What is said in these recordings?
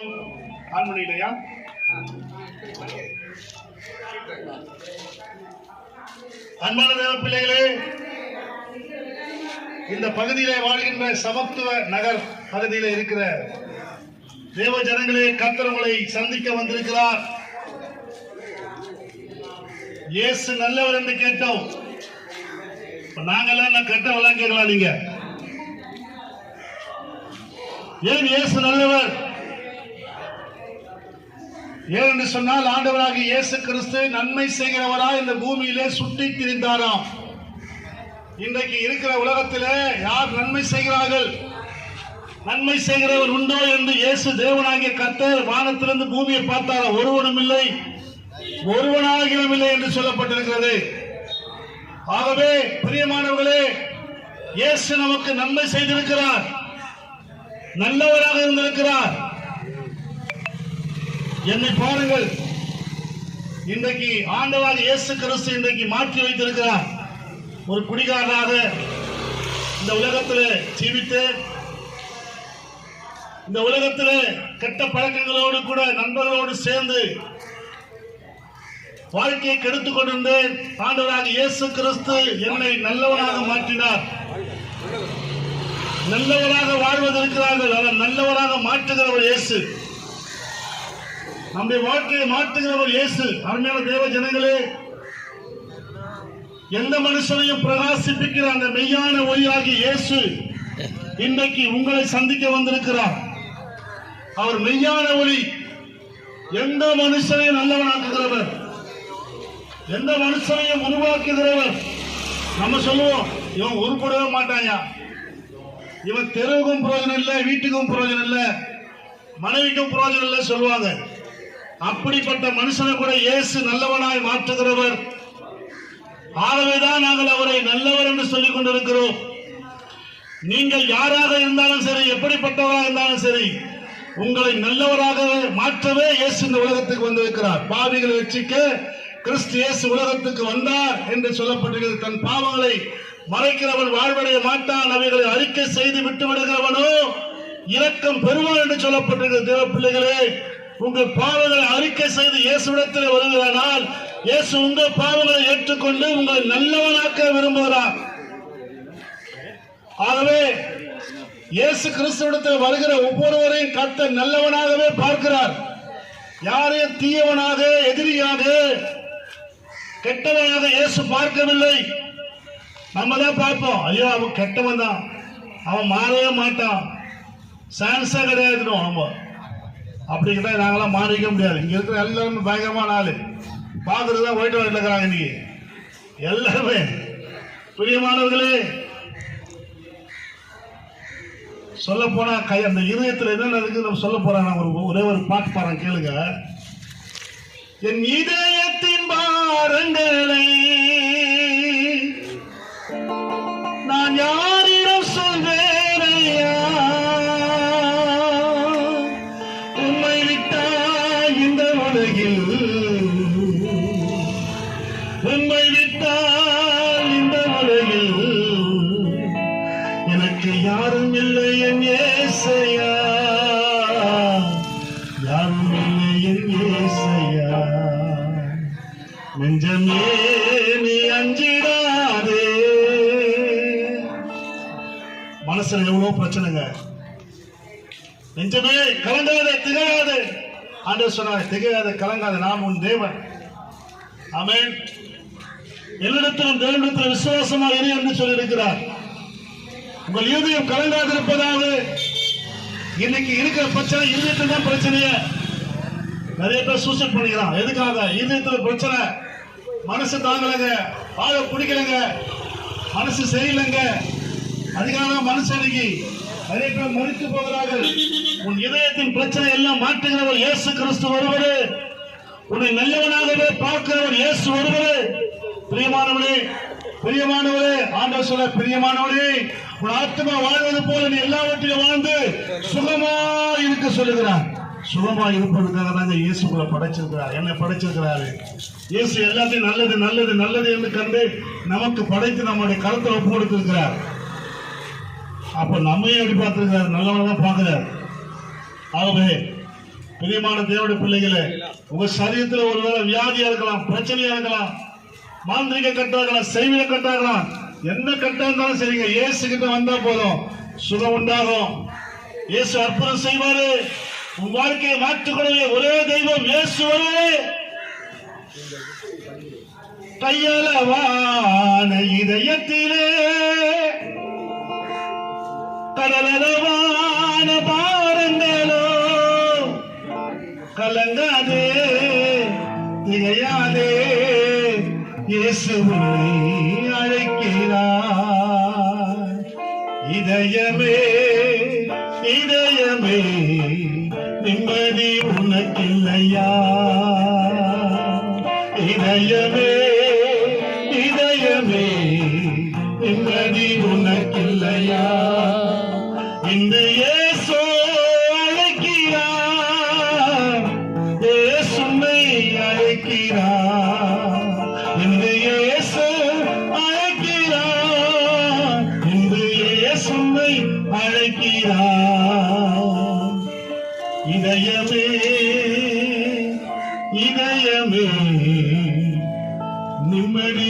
On பண்ணிக்கலையா அன்பான தேவ பிள்ளைகளே இந்த பகுதியிலே வாழ்கின்ற சமத்துவ நகர் பகுதியில இருக்கிற தேவ ஜனங்களே கர்த்தர் உங்களை சந்திக்க வந்திருக்கிறார். இயேசு நல்லவர் என்று கேட்டோம். நாங்கெல்லாம் நான் கெட்டவெல்லாம் கேட்கலாம் நீங்க. ஏன் இயேசு நல்லவர்? ஏன் என்று சொன்னால் ஆண்டவராக இயேசு கிறிஸ்து நன்மை செய்கிறவரா இந்த பூமியிலே சுற்றி திரிந்தாராம். இன்றைக்கு இருக்கிற உலகத்திலே யார் நன்மை செய்கிறார்கள்? நன்மை செய்கிறவர் உண்டோ என்று இயேசு தேவனாகிய கத்தர் வானத்திலிருந்து பூமியை பார்த்தார்? ஒருவனும் இல்லை ஒருவனாகிலும் இல்லை என்று சொல்லப்பட்டிருக்கிறது. ஆகவே பிரியமானவர்களே இயேசு நமக்கு நன்மை செய்திருக்கிறார். நல்லவராக இருந்திருக்கிறார். என்னை பாருங்கள். இன்றைக்கு ஆண்டவாக இயேசு கிறிஸ்து இன்றைக்கு மாற்றி வைத்திருக்கிறார். ஒரு குடிகாரனாக இந்த உலகத்தில் ஜீவித்து இந்த உலகத்தில் கெட்ட பழக்கங்களோடு கூட நண்பர்களோடு சேர்ந்து வாழ்க்கையை கெடுத்துக் கொண்டிருந்தேன் ஆண்டவராக இயேசு கிறிஸ்து என்னை நல்லவனாக மாற்றினார். நல்லவராக வாழ்வதற்கிறார்கள் அவர் நல்லவராக மாற்றுகிறவர் இயேசு. நம்முடைய வாழ்க்கையை மாற்றுகிறவர் இயேசு. அருமையான தேவ ஜனங்களே எந்த மனுஷனையும் பிரகாசிப்பிக்கிற அந்த மெய்யான ஒளியாகி இயேசு இன்றைக்கு உங்களை சந்திக்க வந்திருக்கிறார். அவர் மெய்யான ஒளி. எந்த மனுஷனையும் நல்லவனாக்குகிறவர்? எந்த மனுஷனையும் உருவாக்குகிறவர்? நம்ம சொல்லுவோம் இவன் உருப்படவே மாட்டாயா இவன் தெருவுக்கும் பிரயோஜனம் இல்லை வீட்டுக்கும் பிரயோஜனம் இல்லை மனைவிக்கும் பிரயோஜனம் இல்லை சொல்லுவாங்க. அப்படிப்பட்ட மனுஷனை கூட இயேசு நல்லவனாய் மாற்றுகிறவர். ஆகவேதான் நாங்கள் அவரை நல்லவர் என்று சொல்லிக் கொண்டிருக்கிறோம். நீங்கள் யாராக இருந்தாலும் சரி எப்படிப்பட்டவராக இருந்தாலும் சரி உங்களை நல்லவராக மாற்றவே இயேசு இந்த உலகத்துக்கு வந்திருக்கிறார். பாவிகளை வெற்றிக்கு கிறிஸ்து இயேசு உலகத்துக்கு வந்தார் என்று சொல்லப்பட்டிருக்கிறது. தன் பாவங்களை மறைக்கிறவன் வாழ்வடைய மாட்டான் அவைகளை அறிக்கை செய்து விட்டு விடுகிறவனோ இரக்கம் பெறுவான் என்று சொல்லப்பட்டிருக்கிறது. தேவ பிள்ளைகளே உங்கள் பாவங்களை அறிக்கை செய்து இயேசுடத்தில் வருகிறானால் இயேசு உங்கள் பாவங்களை ஏற்றுக்கொண்டு உங்களை நல்லவனாக்க விரும்புகிறார். ஆகவே இயேசு கிறிஸ்துவிடத்தில் வருகிற ஒவ்வொருவரையும் கத்த நல்லவனாகவே பார்க்கிறார். யாரையும் தீயவனாக எதிரியாக கெட்டவனாக இயேசு பார்க்கவில்லை. நம்ம தான் பார்ப்போம். ஐயோ அவன் கெட்டவன் தான் அவன் மாறவே மாட்டான். சான்ஸாக கிடையாதுன்னு நம்ம அப்படி நாங்களாம் மாறிக்க முடியாது. இங்கே இருக்கிற எல்லாருமே பயங்கரமான ஆள். பார்க்கறது தான் ஒயிட் ஒயிட்ல இருக்கிறாங்க இன்னைக்கு. எல்லாருமே. பிரியமானவர்களே சொல்ல போனா கை அந்த இதயத்தில் என்னென்ன இருக்கு நம்ம சொல்ல போறேன் நான் ஒரு ஒரே ஒரு பாட்டு பாடுறேன் கேளுங்க. என் இதயத்தின் பாரங்களை. விட்டால் இந்த உலகில் எனக்கு யாரும் இல்லை என் ஏசையா? யாரும் இல்லை என் ஏசையா? நெஞ்சமே நீ அஞ்சிடாதே. மனசுல எவ்வளவு பிரச்சனைங்க? நெஞ்சமே கலங்காத திகையாத ஆண்டு சொன்னார் திகழாத கலங்காத. நாம் உன் தேவன். அமேன் எல்லிடத்திலும் தேவனிடத்தில் விசுவாசமாக இரு என்று சொல்லியிருக்கிறார். உங்கள் இருதயம் கலங்காதிருப்பதாக இன்னைக்கு இருக்கிற பிரச்சனை இருதயத்தில் தான் பிரச்சனையே. நிறைய பேர் சூசைட் பண்ணிக்கிறான் எதுக்காக? இருதயத்தில் பிரச்சனை. மனசு தாங்கலைங்க. வாழ பிடிக்கலைங்க. மனசு சரியில்லைங்க. அதுக்காக மனசு அணுகி நிறைய பேர் மறித்து போகிறார்கள். உன் இதயத்தின் பிரச்சனை எல்லாம் மாற்றுகிறவர் இயேசு கிறிஸ்து ஒருவரே. உன்னை நல்லவனாகவே பார்க்கிறவர் இயேசு ஒருவரே. பிரியமானவரே பிரியமானவரே ஆண்டவர் சொல்ல பிரியமானவரே உன் ஆத்மா வாழ்வது போல நீ எல்லாவற்றையும் வாழ்ந்து சுகமா இருக்க சொல்லுகிறார். சுகமா இருப்பதுக்காக தாங்க இயேசு உங்களை படைச்சிருக்கிறார். என்னை படைச்சிருக்கிறாரு. இயேசு எல்லாத்தையும் நல்லது நல்லது நல்லது என்று கண்டு நமக்கு படைத்து நம்முடைய கருத்தை ஒப்பு கொடுத்திருக்கிறார். அப்ப நம்மையும் எப்படி பார்த்திருக்கிறார். நல்லவனதான் பார்க்கிறார். ஆகவே பிரியமான தேவடைய பிள்ளைகளே உங்க சரீரத்தில் ஒருவேளை வியாதியா இருக்கலாம் பிரச்சனையா இருக்கலாம் மாந்திரிக கட்டார்களா? செய்வில செய்விய எந்த என்ன கட்டா இருந்தாலும் சரிங்க இயேசு கிட்ட வந்தா போதும். சுகம் உண்டாகும். இயேசு அற்புதம் செய்வாரு. உன் வாழ்க்கையை மாற்றிக்கொள்ளவே ஒரே தெய்வம் இயேசுவரே கையளவான இதயத்திலே. கடலளவான பாருங்களோ கலங்காதே. திகையாதே. இயேசு உன்னை அழைக்கிறார். இதயமே இதயமே நிம்மதி உனக்கு இதயமே நிம்மதி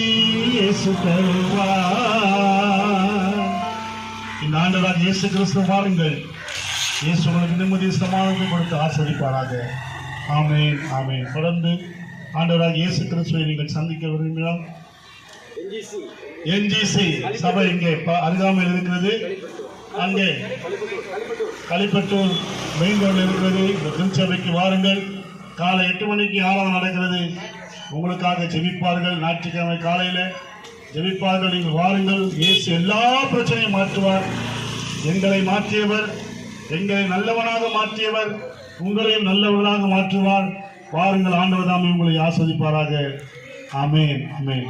இயேசு தருவார். இந்த ஆண்டவராக இயேசு கிறிஸ்து வாருங்கள் இயேசு உங்களுக்கு நிம்மதி சமாதானத்தை கொடுத்து ஆஸ்வதிப்பாராக ஆமென் ஆமென். தொடர்ந்து ஆண்டவராக இயேசு கிறிஸ்துவை நீங்கள் சந்திக்க விரும்பினால் என்ஜிசி சபை இங்கே ப- அருகாமையில் இருக்கிறது. அங்கே களிப்பட்டூர் மெயின் ரோடில் இருக்கிறது. இந்த திருச்சபைக்கு வாருங்கள். காலை எட்டு மணிக்கு ஆராதனை நடக்கிறது. உங்களுக்காக ஜெபிப்பார்கள். ஞாயிற்றுக்கிழமை காலையில் ஜெபிப்பார்கள். நீங்கள் வாருங்கள். இயேசு எல்லா பிரச்சனையும் மாற்றுவார். எங்களை மாற்றியவர். எங்களை நல்லவனாக மாற்றியவர். உங்களையும் நல்லவனாக மாற்றுவார். வாருங்கள். ஆண்டவர் தாமே உங்களை ஆஸ்வதிப்பாராக. ஆமென். அமேன்